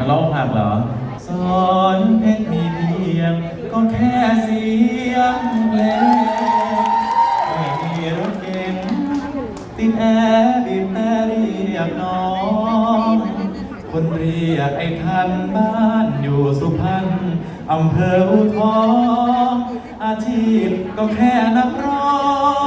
มาร้องผักเหรอ สอนเพชรมีเพียง ก็แค่เสียงเพลงไม่มีรถเก๋งติดแอร์บีบแต่เรียกน้อง คนเรียกไอ้ท่านบ้านอยู่สุพรรณอำเภออุทอง อาชีพก็แค่นักร้อง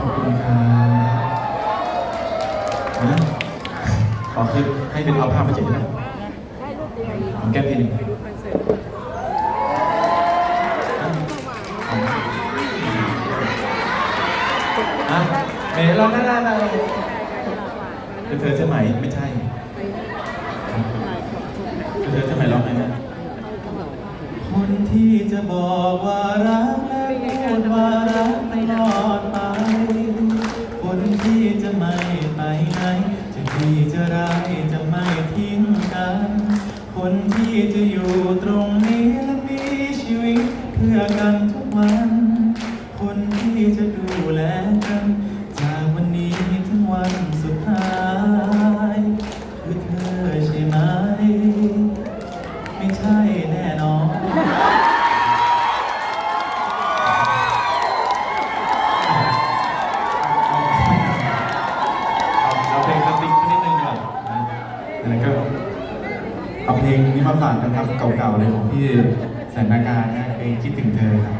ขอบคุณครับนะขอคือให้เป็นเอาภาพมาเจ็บนะผมแก้พินอะเมย์ร้องได้ได้ได้เป็นเธอใช่ไหมไม่ใช่เป็นเธอใช่ไหมร้องไงนะคนที่จะบอกว่ารักและพูดว่า จะดีจะร้ายจะไม่ทิ้งกัน คนที่จะอยู่ตรงนี้และมีชีวิตเพื่อกันทุกวัน คนที่จะดูแลกัน จากวันนี้ถึงวันสุดท้าย คือเธอใช่ไหม ไม่ใช่แน่นอน เอาเพลงนี้มาฝากนะครับเก่าๆเลยของพี่แสนนาการนะเพลงคิดถึงเธอครับ